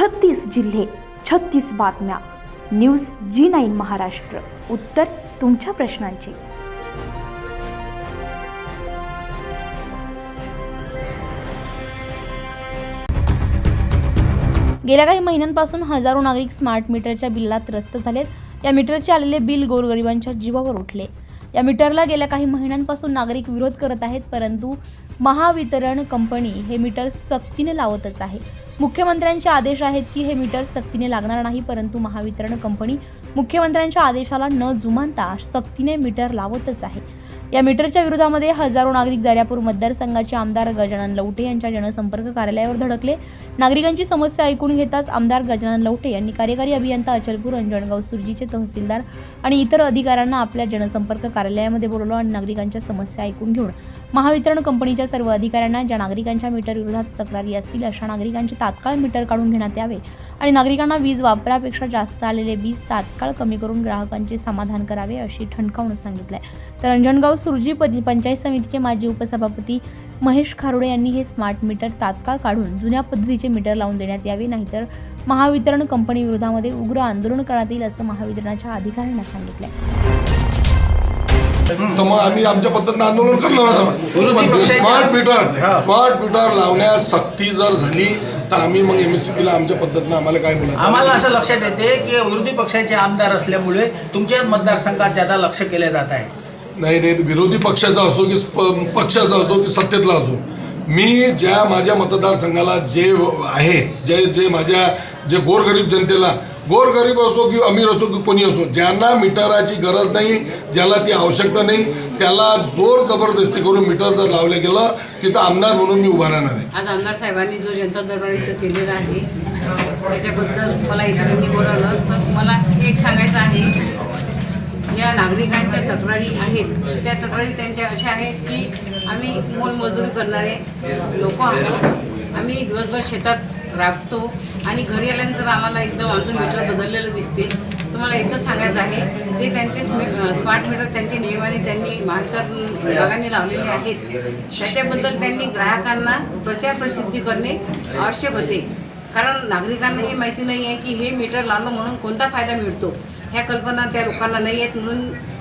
छत्तीस जिल्हे छत्तीस बातम्या. News G nine Maharashtra. उत्तर तुमच्या प्रश्नांची. गेल्या काही महिन्यांपासून हजारो नागरिक स्मार्ट मीटरच्या बिलात त्रस्त झालेत. या मीटरचे आलेले बिल गोरगरिबांच्या जीवावर उठले. या मीटरला गेल्या काही महिन्यांपासून नागरिक विरोध करत आहेत परंतु महावितरण कंपनी हे मीटर सक्तीने लावतच आहे. मुख्यमंत्र्यांचे आदेश आहेत की हे मीटर सक्तीने लागणार नाही परंतु महावितरण कंपनी मुख्यमंत्र्यांच्या आदेशाला न जुमानता सक्तीने मीटर लावतच आहे. या मीटरच्या विरोधामध्ये हजारो नागरिक दर्यापूर मतदारसंघाचे आमदार गजानन लवटे यांच्या जनसंपर्क कार्यालयावर धडकले. नागरिकांची समस्या ऐकून घेताच आमदार गजानन लवटे यांनी कार्यकारी अभियंता अचलपूर अंजणगाव सुरजीचे तहसीलदार आणि इतर अधिकाऱ्यांना आपल्या जनसंपर्क कार्यालयामध्ये बोलवलं आणि नागरिकांच्या समस्या ऐकून घेऊन महावितरण कंपनीच्या सर्व अधिकाऱ्यांना ज्या नागरिकांच्या मीटर विरोधात तक्रारी असतील अशा नागरिकांचे तात्काळ मीटर काढून घेण्यात यावे आणि नागरिकांना वीज वापरापेक्षा जास्त आलेले वीज तात्काळ कमी करून ग्राहकांचे समाधान करावे अशी ठणकावून सांगितलंय. तर अंजनगाव सुरजी पंचायत समितीचे माजी उपसभापती महेश खारुडे यांनी हे स्मार्ट मीटर तात्काळ काढून जुन्या पद्धतीचे मीटर लावून देण्यात यावे नाहीतर महावितरण कंपनी विरोधामध्ये उग्र आंदोलन करण्यात येईल असं महावितरणाच्या अधिकाऱ्यांना सांगितलंय. तर मग आम्ही आमच्या पद्धतीनं आंदोलन करणार स्मार्ट मीटर. स्मार्ट मीटर लावण्यास सक्ती जर झाली तर आम्ही मग एम एस सी बीला आमच्या पद्धतीनं आम्हाला काय बोलायचं? आम्हाला असं लक्षात येते की विरोधी पक्षाचे आमदार असल्यामुळे तुमच्याच मतदारसंघात ज्यादा लक्ष केले जात आहे. नाही नाही विरोधी पक्षाचा असो की पक्षाचा असो की सत्तेतला असो मी ज्या माझ्या मतदारसंघाला जे आहे जे जे माझ्या जे गोरगरीब जनतेला गोरगरीब असो की अमीर असो की कोणी असो ज्यांना मीटराची गरज नाही ज्याला ती आवश्यकता नाही त्याला जोर जबरदस्ती करून मीटर जर लावलं गेलं तिथं आमदार म्हणून मी उभा राहणार आहे. आज आमदार साहेबांनी जो जनता दरबार इथं केलेला आहे त्याच्याबद्दल मला इतरांनी बोलावलं तर मला एक सांगायचं आहे ज्या नागरिकांच्या तक्रारी आहेत त्या तक्रारी त्यांच्या अशा आहेत की आम्ही मोलमजुरी करणारे लोक आहोत आम्ही दिवसभर शेतात राबतो. आणि घरी आल्यानंतर आम्हाला एकदम आमचं मीटर बदललेलं दिसते. तुम्हाला एकच सांगायचं आहे जे त्यांचे स्मार्ट मीटर त्यांचे नियमाने त्यांनी महावितरण विभागाने लावलेले आहेत त्याच्याबद्दल त्यांनी ग्राहकांना प्रचार प्रसिद्धी करणे आवश्यक होते. कारण नागरिकांना हे माहिती नाही आहे की हे मीटर लावणं म्हणून कोणता फायदा मिळतो. ह्या कल्पना त्या लोकांना नाही आहेत म्हणून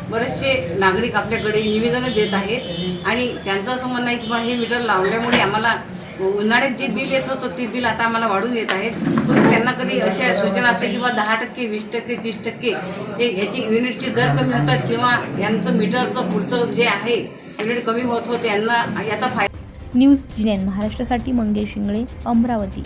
बरेचसे नागरिक आपल्याकडे निवेदनं देत आहेत. आणि त्यांचं असं म्हणणं आहे की बा हे मीटर लावल्यामुळे आम्हाला उन्हाळ्यात जे बिल येत होतं ते बिल आता आम्हाला वाढून येत आहेत. पण त्यांना कधी अशा सूचना असतात किंवा दहा टक्के वीस टक्के तीस टक्के हे याची युनिटचे दर कमी होतात किंवा यांचं मीटरचं पुढचं जे आहे युनिट कमी होत होते यांना याचा फायदा न्यूज जिनेन महाराष्ट्रासाठी मंगेश शिंगळे अमरावती.